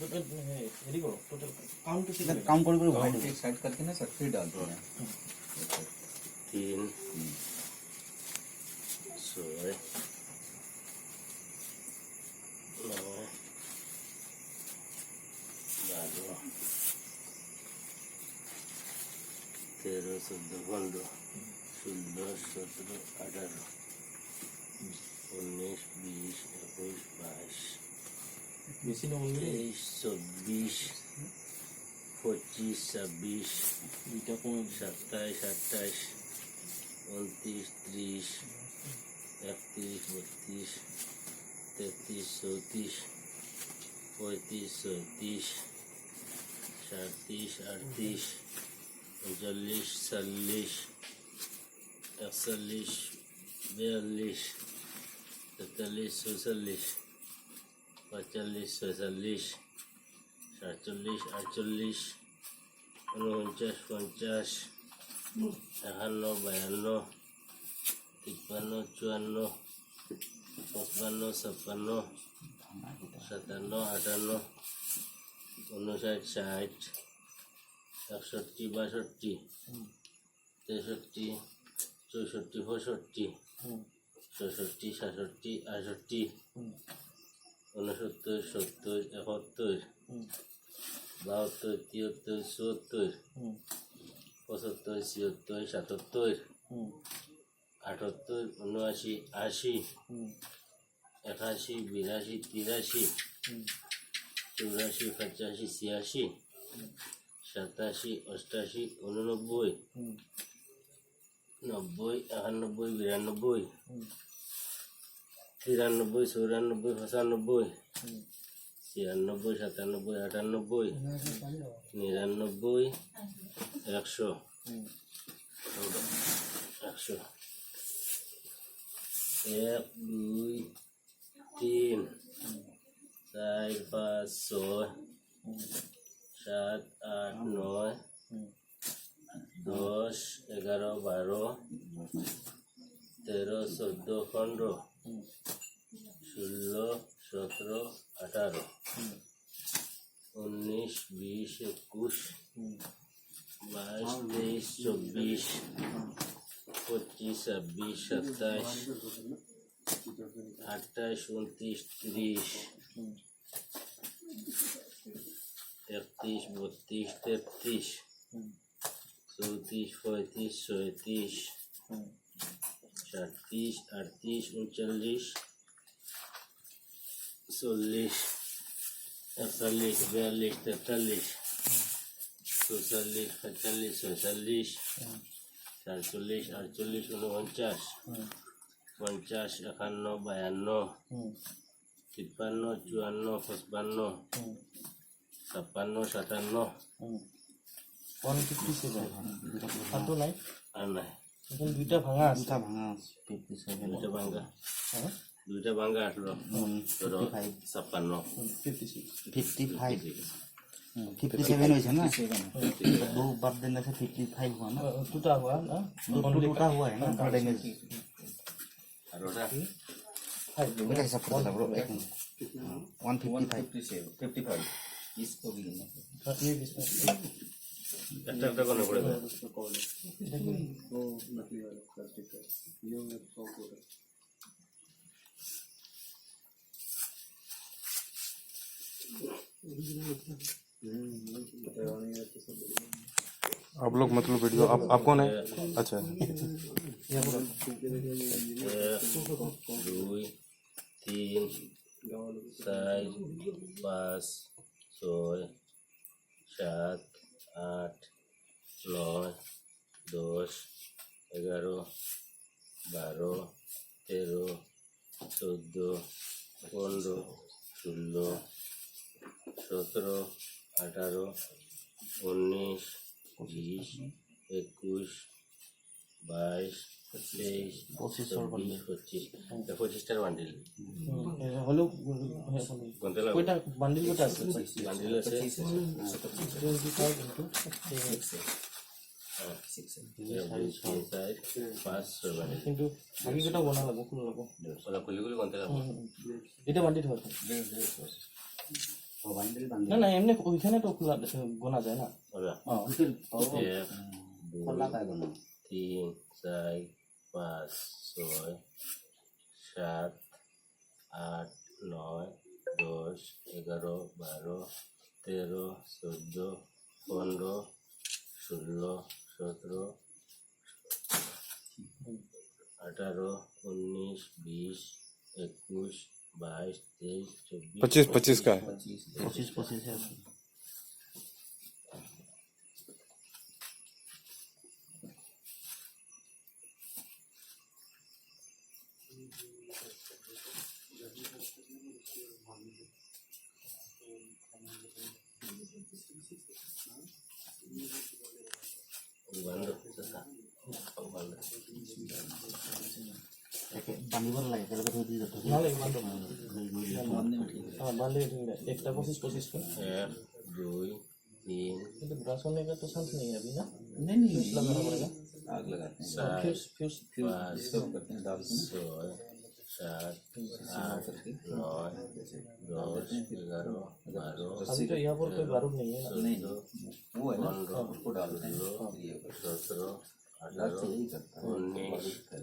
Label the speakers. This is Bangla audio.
Speaker 1: काउंट कर करो भाई एक साइड करके ना सर फिर डाल दो तीन सोलह नौ बारह तेरह चौदह पंद्रह ষোলো সতেরো আঠারো উনিশ বিশ একুশ বাইশ বেশি না তেইশ চব্বিশ পঁচিশ ছাব্বিশ দুইটা কমে সাতাইশ আঠাইশ উনত্রিশ ত্রিশ একত্রিশ বত্রিশ তেত্রিশ চৌত্রিশ পঁয়ত্রিশ চৌত্রিশ সাঁত্রিশ আটত্রিশ उनचालीस चालीस इकतालीस बयालीस तैतालीस चौचालीस পঁয়তাল্লিশ ছয়চল্লিশ সাতচল্লিশ আটচল্লিশ ঊনপঞ্চাশ পঞ্চাশ একান্ন বায়ান্ন তিপ্পান্ন চুয়ান্ন পঁচপান্ন ছাপ্পান্ন সাতান্ন আটান্ন ঊনষাট ষাট একষট্টি বাষট্টি তেষট্টি চৌষট্টি পঁয়ষট্টি ছষট্টি সাতষট্টি আষট্টি উনসত্তর সত্তর একাত্তর বাহাত্তর তিয়াত্তর চুয়াত্তর পঁচাত্তর ছিয়াত্তর সাতাত্তর আটাত্তর উনআশি আশি একাশি বিরাশি তিরাশি চৌরাশি পঁচাশি ছিয়াশি সাতাশি অষ্টাশি উননব্বই নব্বই একানব্বই বিরানব্বই তিরানব্বই চৌরানব্বই পঁচানব্বই ছিয়ানব্বই সাতানব্বই আটানব্বই নিরানব্বই একশো একশো এক দুই তিন চার পাঁচ ছয় সাত আট নয় দশ এগারো বারো তেরো চোদ্দো পনেরো षोल सतर अठार उन्नीस बीस इक्कीस बाईस तेईस चौबीस पच्चीस छब्बीस सत्ताईस अट्ठाईस उनतीस तीस इकतीस बत्तीस तैतीस चौतीस पैंतीस सैंतीस छत्तीस अड़तीस उनचालीस চল্লিশ একচল্লিশ বিয়াল্লিশ তেতাল্লিশ চৌচল্লিশ পঁয়তাল্লিশ ছয়চল্লিশ সাতচল্লিশ আটচল্লিশ উনপঞ্চাশ পঞ্চাশ একান্ন বায়ান্ন তিপ্পান্ন চুয়ান্ন পঁচপান্ন ছাপ্পান্ন সাতান্ন
Speaker 2: নাই দুইটা ভাঙা আছে দুইটা ভাঙা
Speaker 1: আছে দুইটা ভাঙা হ্যাঁ? দুইটা বাঙ্গা আসলো ধরো ছাপ্পান্ন
Speaker 2: ফিফটি ফাইভ ফিফটি সেভেন হয়েছে না দু বাদ দিন আছে ফিফটি ফাইভ हुआ ना टूटा हुआ ना टूटा हुआ है ना थोड़ा डैमेज আর ওটা
Speaker 1: ওটা হিসাব করে দাও
Speaker 3: आप लोग मतलब वीडियो आप आप कौन है अच्छा तीन
Speaker 1: चार पाँच छः सात সতেরো আঠারো উনিশ বিশ একুশ বাইশ তেইশ চব্বিশ পঁচিশ পঁচিশটার বান্ডিল
Speaker 2: হলো কোনটা বান্ডিল কোটা আছে বান্ডিল আছে কিন্তু বাকি কোটা বনা লাগবো কোন লাগবো
Speaker 1: খুলি খুলি কোনটা লাগবো
Speaker 2: এটা বান্ডিল হয় না না এমনি ওইখানে তো খোলা গোনা যায় না
Speaker 1: আচ্ছা। খোলা যায় গোনা তিন চার পাঁচ ছয় সাত আট নয় দশ এগারো বারো তেরো চোদ্দ পনেরো ষোলো সতেরো আঠারো উনিশ বিশ একুশ Mas tem.
Speaker 3: Potis, potiska.
Speaker 2: Potis, potiska. Gracias. পানি ভরা লাগে তাহলে প্রথমে দিয়ে দিতে হবে বান্ধে একটা পঁচিশ পঁচিশ
Speaker 1: এক দুই तीन
Speaker 2: तो ब्रश होने का तो सेंस नहीं है अभी ना नहीं नहीं फ्यूज लगाना पड़ेगा
Speaker 1: आग लगाते हैं फ्यूज फ्यूज फ्यूज इसको करते हैं दाल सोए सात आठ नौ दस ग्यारह बारह
Speaker 2: अभी तो यहाँ पर कोई बारूद नहीं है ना
Speaker 1: नहीं वो है ना
Speaker 2: हाँ, उसको डाल दो
Speaker 1: सत्रह अठारह उन्नीस हाँ,